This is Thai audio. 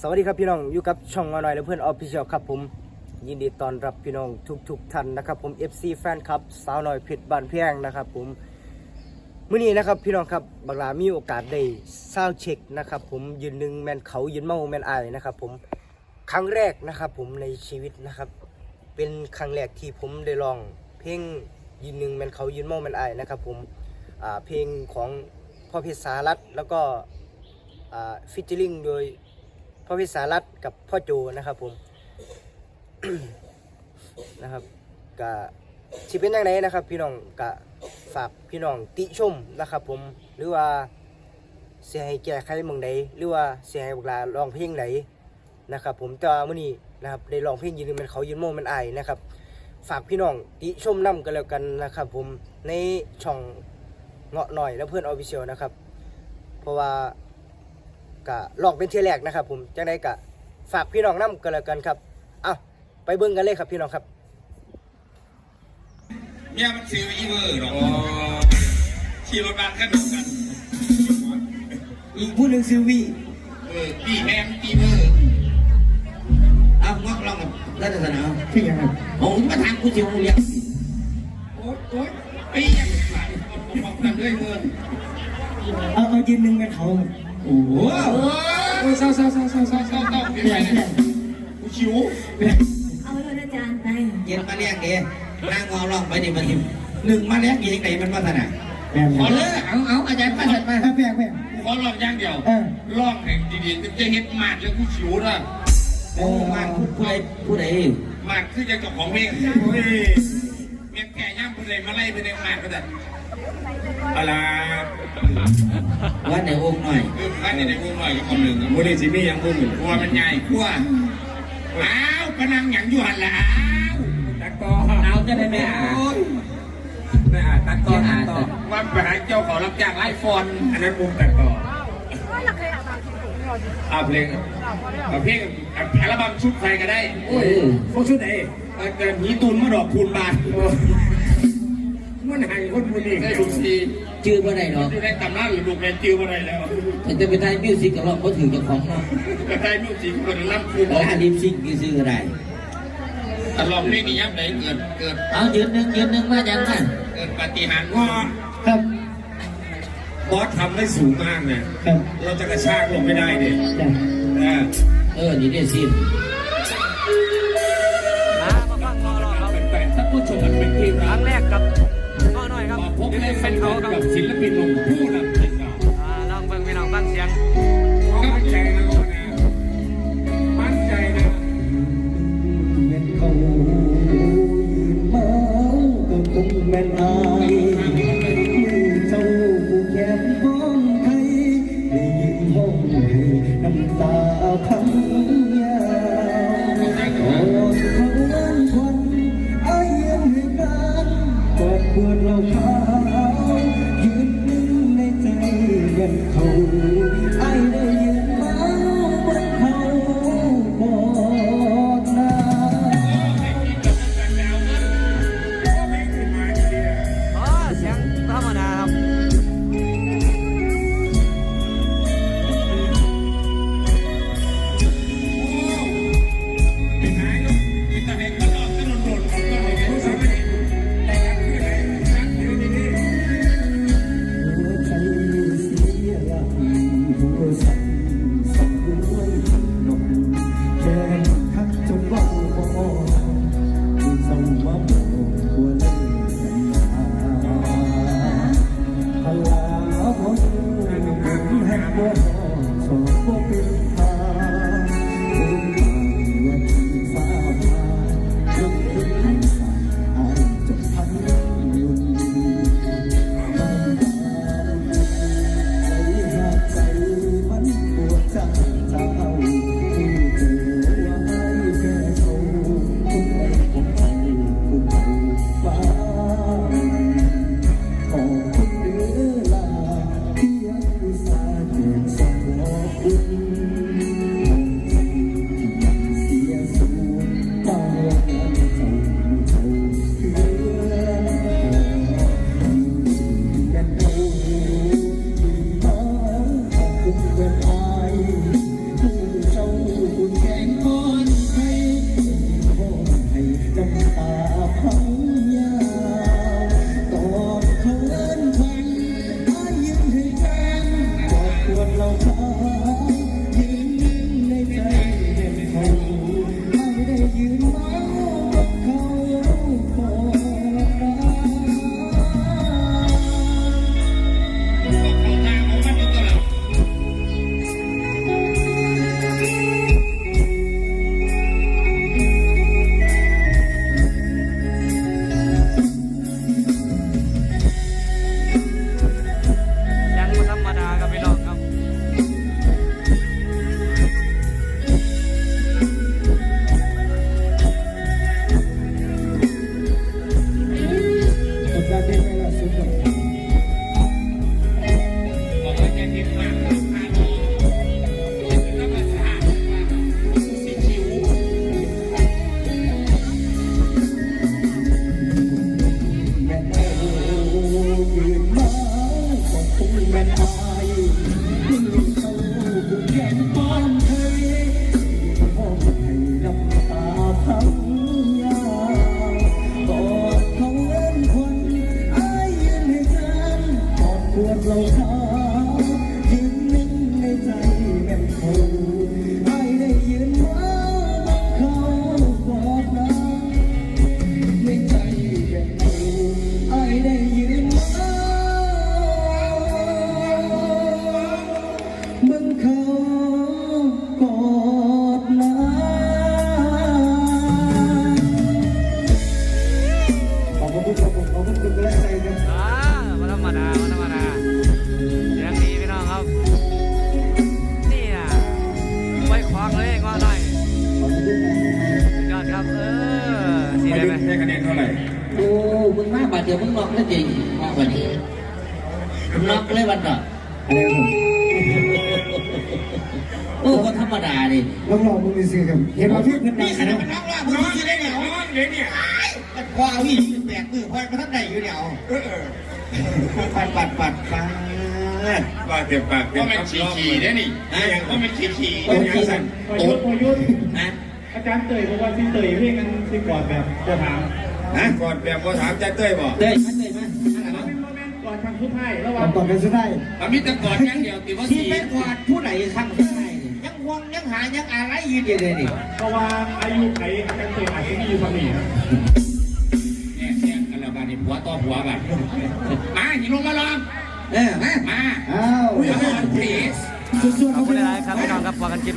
สวัสดีครับพี่น้องอยู่กับช่องมาหน่อยและเพื่อนออฟฟิเชียลครับผม ยินดีต้อนรับพี่น้องทุกๆท่านนะครับผม FC แฟนคลับสาวหน้อยเพชรบ้านเพียงนะครับผมมื้อนี้นะครับพี่น้องครับบักลามีโอกาสได้ซาเช็คนะครับผมยืนหนึ่งแมนเขายืนเมาแมนอายนะครับผมครั้งแรกนะครับผมในชีวิตนะครับเป็นครั้งแรกที่ผมได้ลอง เพลงยืนหนึ่งแมนเขายืนเมาแมนอายนะครับผมอ่าเพลงของพ่อเพชรสารัตแล้วก็ฟิชเจอริงโดย พ่อพิสารัตกับพ่อโจนะครับผมนะครับกะสิเป็นยังไงนะครับ พี่น้องกะฝากพี่น้องติชมนะครับ ผมหรือว่าเสียให้แก้ไขหมองใดหรือว่าเสียให้บุกลาร้องเพลงไหนนะครับ ผมแต่ว่ามื้อนี้นะครับได้ร้องเพลงยืนมันเขายืนโมมันอายนะครับ ฝากพี่น้องติชมนํกันแล้วกันนะครับ ผมในช่องเงาะหน่อยแล้วเพื่อนออฟฟิเชียลนะครับ เพราะว่า กะลองเป็นเทียแรกนะครับ ผมจังไดกะฝากพี่น้องนํกันแล้วกันครับเอาไปเบิ่งกันเลยครับพี่น้องครับเนี่ยมันซื้ออีเวอร์หรอขี่รถมาแค่ดูกันอีกผู้หนึ่งซิลวี่เออปีแม่งปีเวอร์เอางอกลองกับรัฐศาสนาพี่ยังครับผมมาทางกูจิวเลี้ยงโอ๊ยโอ๊ยปียังหลายคนผมบอกกันด้วยเงินเอาเอายืนหนึ่งเป็นเขา โอ้โหโอ้ยเศร้าเศร้าเศร้าเศร้าเศร้าเศร้าเศร้าเป็นไงเนี่ยกูชิวเอาเลยอาจารย์ไปเย็นมาเลี้ยงเดีนางงอลองไปดิมาทิมหนึ่งมาเลี้ยงกี่ยังไงมันมาถนัดแม่ขอเลยเอาเอาอาจารย์ป้าจัดมาแม่แม่แม่ขอลองอย่างเดียวเออลองแห่งดีๆจะเห็นมาดแล้วกูชิวนะโอ้มาผู้ใดผู้ใดมาดคือจะกับของเพลงโอ้ยเมียแก่ย่างผู้ใดมาไล่ไปในมาดก็ได้ อะไรว่าในองค์หน่อยคือพันในวงหน่อยกับคนหนึ่งวันนี้สิมีหยังพูดเหมือนกลัวมันใหญ่กลัวอ้าวพนังหยังอยู่หันละอ้าวตัดต่อเอาจะได้ไม่อ่านโอ้ยไม่อ่านตัดต่อตัดต่อว่าไปหาเจ้าของรับจ้างไล่ฟอนอันนั้นมุมตัดต่ออาเพลงเอาเพลงอัลบั้มชุดใครก็ได้โอ้ยพวกชุดไหนเอาเกินหีตุนมาดอกคูณบาทโอ้ย มันหายคนบุรีได้ลูกทีชื่อว่าไหนเนาะอยู่ในตำนานหรือลูกแม่จิ้วอะไรแล้วแต่จะไปได้มิวสิกกับเราเขาถือเจ้าของเนาะก็ได้มิวสิกคนรับครูบแต่อกถ้าดิมซิกกี่ซื้ออะไรตลอดนี่นี่ยับไหนเกิดเกิดเอายืนหนึ่งยืนหนึ่งมาจังนะเกิดปาฏิหาริย์ก็ว่าครับบอสทำได้สูงมากเนี่ยครับเราจะกระชากลงไม่ได้เนี่ยจ้ะเออเออนี่ได้สิ้นมามาฟังงอรอครับเป็นแปดท่านผู้ชมมันเป็นทีมครัรั้กงแรกกับงอห น่อยครับมาพบยืนและเป็เป็นนเขาเขาคกัรับบศิลปินหนุ่มผู้นำ ไว้ขวางเลยงอหน่อยสุดยอดครับเออสีมาได้ดูไหมให้คะแนนเท่าไหร่โอ้มึงมาบาดเดียวมึงน็อกแล้วจริงมาบาดนี้มึงน็อกเลยวันต่อโอ้ก็ธรรมดาดิลองลองมึงดูสิครับเห็นว่าพี่เพิ่นนี่นี่ขนาดมันน็อกแล้วมึงจะได้เหนียวน้องเลยเนี่ยพอวิ่งแปดมือพอมาทั้งใดอยู่เดียวปัดปัดปัดปัด ว่าเต็มปากเต็ก็มมันคำขี่ร้องขี่ได้นี่ก็มันขี่ขี่เป็นยังสั่นพอยุทธพอยุทธนะอาจารย์เตยบอกว่าที่เตยเรียกกันที่กอดแบบจะถามฮะก่อนแบบพอถามใจเต้ยบอกเต้ยมาเต้ยมาเป็นโมเมนต์ก่อนคำสุดท้ายระหว่าเอางก่อนกันสุดท้ายมันมีแต่กอดอย่างเดียวติว่าที่สี่เป็นกวาดผู้ใดข้างสุดท้ายยังห่วงยังหายังอะไรยืนเดียวเลยนี่เพราะว่าอายุไขอาจารย์เตยอาจจะมีอยู่สมีนะเนี่ยแย่งกันแล้วบ้านนี้ผัวต่อผัวกันมาหิลงมาลอง เออมามาอ้าวเอาไปก่อน please สุดๆขอบเอาคุณไปหลายๆครับพี่น้องครับพอกันกินไหม